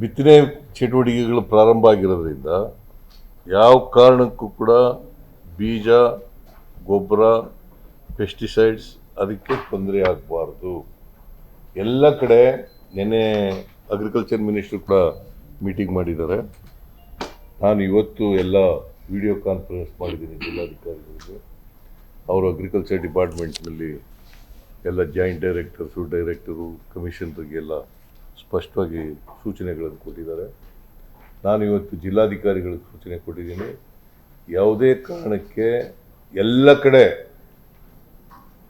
ಬಿತ್ತನೆ ಚಟುವಟಿಕೆಗಳು ಪ್ರಾರಂಭ ಆಗಿರೋದ್ರಿಂದ ಯಾವ ಕಾರಣಕ್ಕೂ ಕೂಡ ಬೀಜ, ಗೊಬ್ಬರ ಪೆಸ್ಟಿಸೈಡ್ಸ್ ಅದಕ್ಕೆ ತೊಂದರೆ ಆಗಬಾರ್ದು. ಎಲ್ಲ ಕಡೆ ನಿನ್ನೆ ಅಗ್ರಿಕಲ್ಚರ್ ಮಿನಿಸ್ಟ್ರು ಕೂಡ ಮೀಟಿಂಗ್ ಮಾಡಿದ್ದಾರೆ. ನಾನು ಇವತ್ತು ಎಲ್ಲ ವಿಡಿಯೋ ಕಾನ್ಫರೆನ್ಸ್ ಮಾಡಿದ್ದೀನಿ ಜಿಲ್ಲಾಧಿಕಾರಿಗಳಿಗೆ. ಅವರು ಅಗ್ರಿಕಲ್ಚರ್ ಡಿಪಾರ್ಟ್ಮೆಂಟ್ನಲ್ಲಿ ಎಲ್ಲ ಜಾಯಿಂಟ್ ಡೈರೆಕ್ಟರ್ಸು ಡೈರೆಕ್ಟರು ಕಮಿಷನರಿಗೆಲ್ಲ ಸ್ಪಷ್ಟವಾಗಿ ಸೂಚನೆಗಳನ್ನು ಕೊಟ್ಟಿದ್ದಾರೆ. ನಾನು ಇವತ್ತು ಜಿಲ್ಲಾಧಿಕಾರಿಗಳಿಗೆ ಸೂಚನೆ ಕೊಟ್ಟಿದ್ದೀನಿ. ಯಾವುದೇ ಕಾರಣಕ್ಕೆ ಎಲ್ಲ ಕಡೆ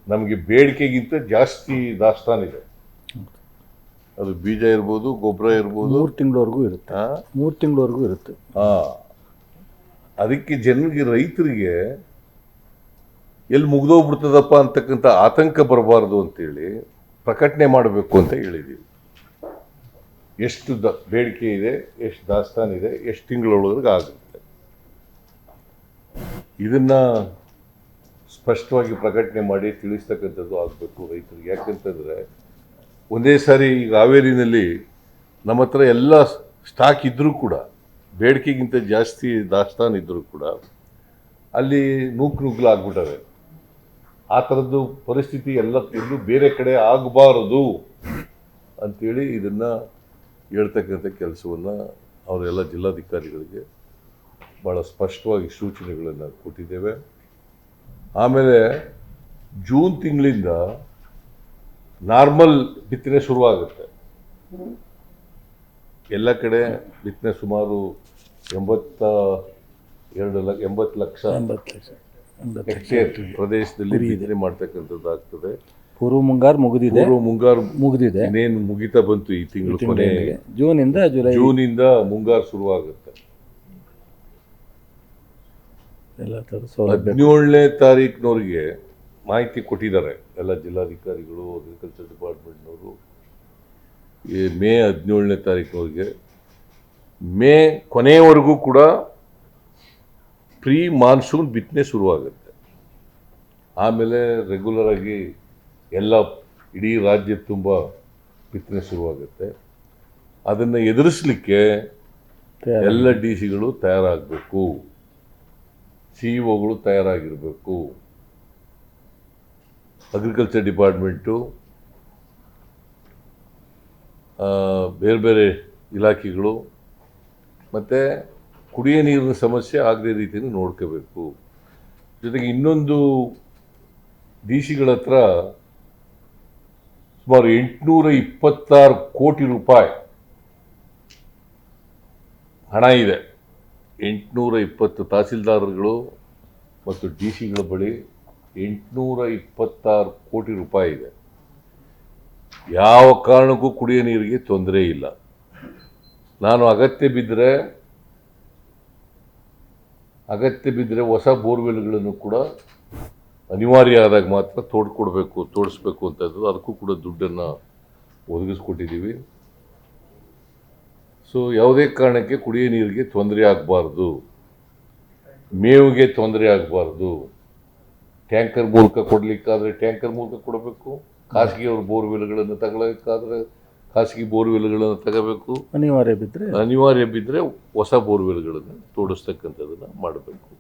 ನಮಗೆ ಬೇಡಿಕೆಗಿಂತ ಜಾಸ್ತಿ ದಾಸ್ತಾನಿದೆ ಅದು ಬೀಜ ಇರ್ಬೋದು ಗೊಬ್ಬರ ಇರ್ಬೋದು. ಮೂರು ತಿಂಗಳವರೆಗೂ ಇರುತ್ತೆ. ಮೂರು ತಿಂಗಳವರೆಗೂ ಇರುತ್ತೆ. ಆ, ಅದಕ್ಕೆ ಜನರಿಗೆ ರೈತರಿಗೆ ಎಲ್ಲಿ ಮುಗ್ದೋಗ್ಬಿಡ್ತದಪ್ಪ ಅಂತಕ್ಕಂಥ ಆತಂಕ ಬರಬಾರ್ದು ಅಂತೇಳಿ ಪ್ರಕಟಣೆ ಮಾಡಬೇಕು ಅಂತ ಹೇಳಿದ್ದೀವಿ. ಎಷ್ಟು ದ, ಬೇಡಿಕೆ ಇದೆ, ಎಷ್ಟು ದಾಸ್ತಾನಿದೆ ಎಷ್ಟು ತಿಂಗಳೊಳಗೆ ಆಗುತ್ತೆ. ಇದನ್ನ ಸ್ಪಷ್ಟವಾಗಿ ಪ್ರಕಟಣೆ ಮಾಡಿ ತಿಳಿಸ್ತಕ್ಕಂಥದ್ದು ಆಗಬೇಕು ರೈತರಿಗೆ. ಯಾಕಂತಂದರೆ, ಒಂದೇ ಸಾರಿ ಈಗ ಹಾವೇರಿನಲ್ಲಿ ನಮ್ಮ ಹತ್ರ ಎಲ್ಲ ಸ್ಟಾಕ್ ಇದ್ದರೂ ಕೂಡ, ಬೇಡಿಕೆಗಿಂತ ಜಾಸ್ತಿ ದಾಸ್ತಾನು ಇದ್ದರೂ ಕೂಡ, ಅಲ್ಲಿ ನೂಕು ನುಗ್ಗಲು ಆಗ್ಬಿಟ್ಟವೆ. ಆ ಥರದ್ದು ಪರಿಸ್ಥಿತಿ ಎಲ್ಲ ಎಲ್ಲೂ ಬೇರೆ ಕಡೆ ಆಗಬಾರದು ಅಂಥೇಳಿ ಇದನ್ನು ಹೇಳ್ತಕ್ಕಂಥ ಕೆಲಸವನ್ನು ಅವರೆಲ್ಲ ಜಿಲ್ಲಾಧಿಕಾರಿಗಳಿಗೆ ಭಾಳ ಸ್ಪಷ್ಟವಾಗಿ ಸೂಚನೆಗಳನ್ನು ಕೊಟ್ಟಿದ್ದೇವೆ. ಆಮೇಲೆ ಜೂನ್ ತಿಂಗಳಿಂದ ನಾರ್ಮಲ್ ಬಿತ್ತನೆ ಶುರುವಾಗುತ್ತೆ. ಎಲ್ಲ ಕಡೆ ಬಿತ್ತನೆ ಸುಮಾರು ಎಂಬತ್ತ ಎರಡು ಲಕ್ಷ ಎಂಬತ್ತು ಲಕ್ಷ ಎಂಬತ್ತು ಲಕ್ಷ ಎಂಬತ್ತು ಲಕ್ಷ ಹೆಕ್ಟೇರ್ ಪ್ರದೇಶದಲ್ಲಿ ಬಿತ್ತನೆ ಮಾಡ್ತಕ್ಕಂಥದ್ದು ಆಗ್ತದೆ ಪೂರ್ವ ಮುಂಗಾರು ಮುಗಿದಿದೆ. ಪೂರ್ವ ಮುಂಗಾರು ಮುಗಿದಿದೆ. ಇನ್ನೇನು ಮುಗಿತಾ ಬಂತು ಈ ತಿಂಗಳು ಕೊನೆ ಇಂದ ಜುಲೈ ಜೂನಿಂದ ಮುಂಗಾರು ಶುರುವಾಗುತ್ತೆ. ಎಲ್ಲ ತರ ಸೌಲಭ್ಯ ಹದಿನೇಳನೇ ತಾರೀಕಿನವ್ರಿಗೆ ಮಾಹಿತಿ ಕೊಟ್ಟಿದ್ದಾರೆ. ಎಲ್ಲ ಜಿಲ್ಲಾಧಿಕಾರಿಗಳು ಅಗ್ರಿಕಲ್ಚರ್ ಡಿಪಾರ್ಟ್ಮೆಂಟ್ನವರು ಈ ಮೇ ಹದಿನೇಳನೇ ತಾರೀಕಿನವ್ರಿಗೆ. ಮೇ ಕೊನೆಯವರೆಗೂ ಕೂಡ ಪ್ರೀ ಮಾನ್ಸೂನ್ ಬಿತ್ತನೆ ಶುರುವಾಗುತ್ತೆ. ಆಮೇಲೆ ರೆಗ್ಯುಲರ್ ಆಗಿ ಎಲ್ಲ ಇಡೀ ರಾಜ್ಯ ತುಂಬ ಬಿತ್ತನೆ ಶುರುವಾಗುತ್ತೆ. ಅದನ್ನು ಎದುರಿಸಲಿಕ್ಕೆ ಎಲ್ಲ ಡಿ ಸಿಗಳು ತಯಾರಾಗಬೇಕು. ಸಿ ಒಗಳು ತಯಾರಾಗಿರಬೇಕು. ಅಗ್ರಿಕಲ್ಚರ್ ಡಿಪಾರ್ಟ್ಮೆಂಟು ಬೇರೆ ಬೇರೆ ಇಲಾಖೆಗಳು ಮತ್ತು ಕುಡಿಯೋ ನೀರಿನ ಸಮಸ್ಯೆ ಆಗದೇ ರೀತಿಯಲ್ಲಿ ನೋಡ್ಕೋಬೇಕು. ಜೊತೆಗೆ ಇನ್ನೊಂದು ಡಿ ಸಿಗಳ ಹತ್ರ ಸುಮಾರು ಎಂಟುನೂರ ಇಪ್ಪತ್ತಾರು ಕೋಟಿ ರೂಪಾಯಿ ಹಣ ಇದೆ. ಎಂಟುನೂರ ಇಪ್ಪತ್ತು ತಹಸೀಲ್ದಾರ್ಗಳು ಮತ್ತು ಡಿ ಸಿಗಳ ಬಳಿ ಎಂಟುನೂರ ಇಪ್ಪತ್ತಾರು ಕೋಟಿ ರೂಪಾಯಿ ಇದೆ. ಯಾವ ಕಾರಣಕ್ಕೂ ಕುಡಿಯೋ ನೀರಿಗೆ ತೊಂದರೆ ಇಲ್ಲ. ನಾನು ಅಗತ್ಯ ಬಿದ್ದರೆ ಅಗತ್ಯ ಬಿದ್ದರೆ ಹೊಸ ಬೋರ್ವೆಲ್ಗಳನ್ನು ಕೂಡ ಅನಿವಾರ್ಯ ಆದಾಗ ಮಾತ್ರ ತೋಡ್ಕೊಡ್ಬೇಕು ತೋಡಿಸ್ಬೇಕು ಅಂತದ್ದು ಅದಕ್ಕೂ ಕೂಡ ದುಡ್ಡನ್ನು ಒದಗಿಸ್ಕೊಟ್ಟಿದ್ದೀವಿ. ಸೊ ಯಾವುದೇ ಕಾರಣಕ್ಕೆ ಕುಡಿಯೋ ನೀರಿಗೆ ತೊಂದರೆ ಆಗಬಾರ್ದು. ಮೇವಿಗೆ ತೊಂದರೆ ಆಗಬಾರ್ದು. ಟ್ಯಾಂಕರ್ ಮೂಲಕ ಕೊಡಲಿಕ್ಕಾದರೆ ಟ್ಯಾಂಕರ್ ಮೂಲಕ ಕೊಡಬೇಕು. ಖಾಸಗಿಯವ್ರ ಬೋರ್ವೆಲ್ಗಳನ್ನು ತಗೊಳ್ಳೋಕ್ಕಾದ್ರೆ ಖಾಸಗಿ ಬೋರ್ವೆಲ್ಗಳನ್ನು ತಗೋಬೇಕು. ಅನಿವಾರ್ಯ ಬಿದ್ದರೆ ಅನಿವಾರ್ಯ ಬಿದ್ದರೆ ಹೊಸ ಬೋರ್ವೆಲ್ಗಳನ್ನು ತೋಡಿಸ್ತಕ್ಕಂಥದ್ದನ್ನು ಮಾಡಬೇಕು.